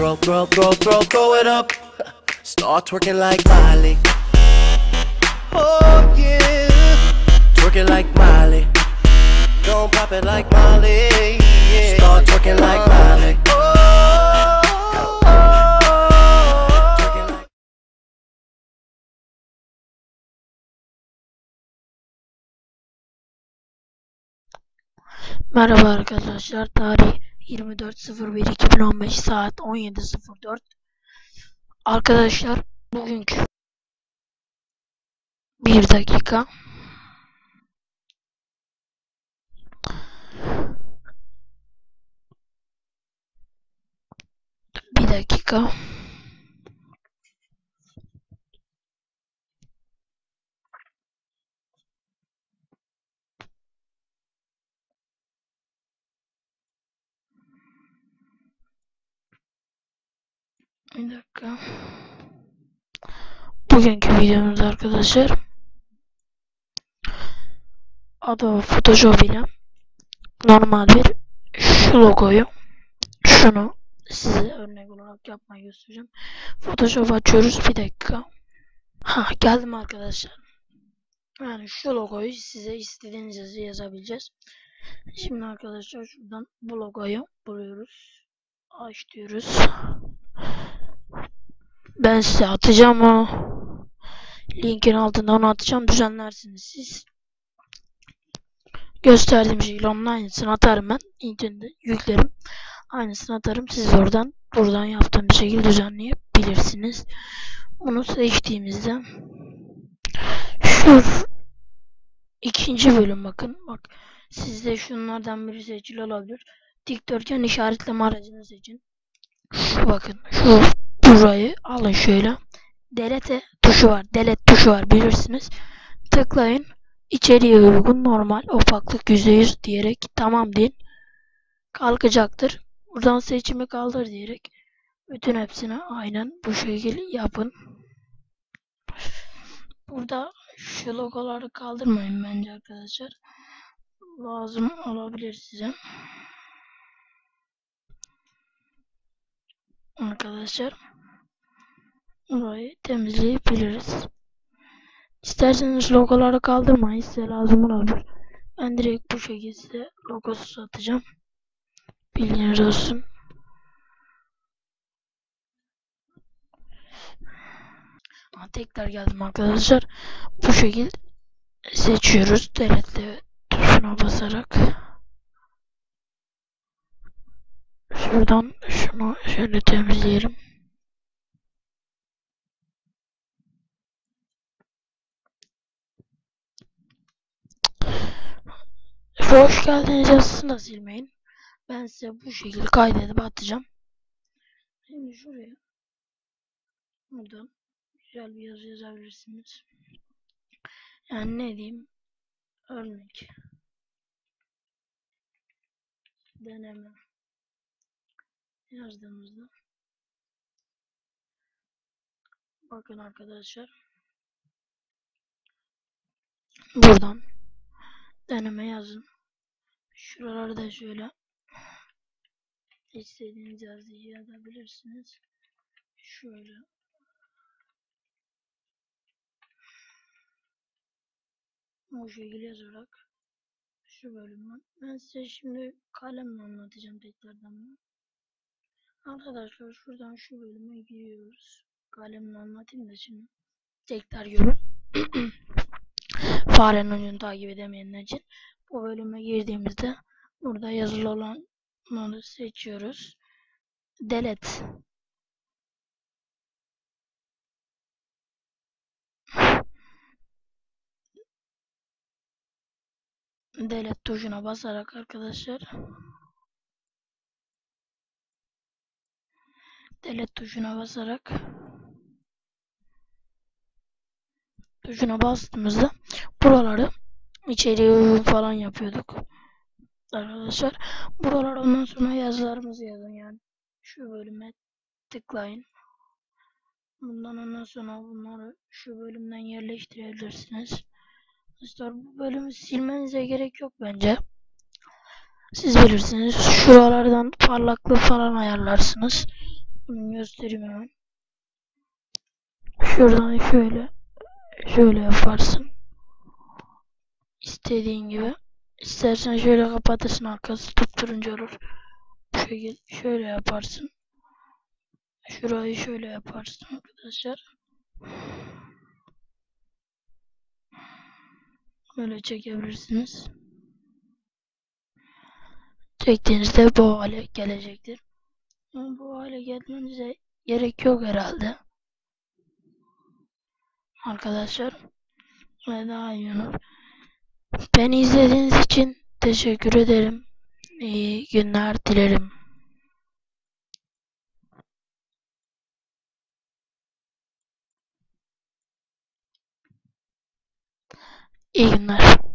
Throw, throw, throw, throw, throw it up. Start twerking like Miley. Oh yeah, twerking like Miley. Don't pop it like Miley. Yeah. Start twerking like Miley. Oh, Merhaba arkadaşlar. Tarih 24.01.2015 saat 17.04. Arkadaşlar bugünkü bir dakika. Bir dakika. Bir dakika. Bugünkü videomuz arkadaşlar Adobe Photoshop ile normal bir şu logoyu şunu size örnek olarak yapmayı göstereceğim. Photoshop açıyoruz bir dakika. Ha geldim arkadaşlar. Yani şu logoyu size istediğiniz yazı yazabileceğiz. Şimdi arkadaşlar şuradan bu logoyu buluyoruz. Aç diyoruz. Ben size atacağım o linkin altında onu atacağım düzenlersiniz siz. Gösterdiğim şekilde onun aynısını atarım ben. İnternette yüklerim. Aynısını atarım. Siz oradan buradan yaptığım bir şekilde düzenleyebilirsiniz. Bunu seçtiğimizde şu ikinci bölüm bakın. Bak sizde şunlardan biri seçili olabilir. Dikdörtgen işaretleme aracını seçin. Şu bakın şu burayı alın şöyle. Delete tuşu var. Delete tuşu var bilirsiniz. Tıklayın. İçeriye uygun normal opaklık %100 diyerek tamam deyin. Kalkacaktır. Buradan seçimi kaldır diyerek bütün hepsini aynen bu şekilde yapın. Burada şu logoları kaldırmayın bence arkadaşlar. Lazım olabilir size. Arkadaşlar burayı temizleyebiliriz. İsterseniz logoları kaldırmayın size lazım olabilir. Ben direkt bu şekilde size logosuz atacağım. Bilginiz olsun. Ha, tekrar geldim arkadaşlar. Bu şekilde seçiyoruz. Delete tuşuna basarak. Şuradan şunu şöyle temizleyelim. Hoş geldiniz yazısını da silmeyin. Ben size bu şekilde kaydedip atacağım. Şimdi şuraya buradan güzel bir yazı yazabilirsiniz. Yani ne diyeyim? Örnek. Deneme. Yazdığımızda bakın arkadaşlar buradan deneme yazın. Şuraları da şöyle istediğiniz yazıyı yazabilirsiniz. Şöyle o şekilde yazarak şu bölümü ben size şimdi kalemle anlatacağım tekrardan. Arkadaşlar şuradan şu bölüme giriyoruz. Kalemle anlatayım da şimdi tekrar görün. Farenin ucunu takip edemeyenler için bu bölüme girdiğimizde burada yazılı olan onu seçiyoruz. Delete. Delete tuşuna basarak arkadaşlar delete tuşuna basarak tuşuna bastığımızda buraları içeriye falan yapıyorduk arkadaşlar. Buralar ondan sonra yazılarımızı yazın yani. Şu bölüme tıklayın. Bundan ondan sonra bunları şu bölümden yerleştirebilirsiniz. Arkadaşlar bu bölümü silmenize gerek yok bence. Siz bilirsiniz şuralardan parlaklık falan ayarlarsınız. Bunu göstereyim hemen. Şuradan şöyle şöyle yaparsın. İstediğin gibi. İstersen şöyle kapatırsın arkası tutturunca olur. Bu şekilde şöyle yaparsın. Şurayı şöyle yaparsın arkadaşlar. Böyle çekebilirsiniz. Çektiğinizde bu hale gelecektir. Bu hale gelmenize gerek yok herhalde. Arkadaşlar. Ve daha iyi olur. Beni izlediğiniz için teşekkür ederim. İyi günler dilerim. İyi günler.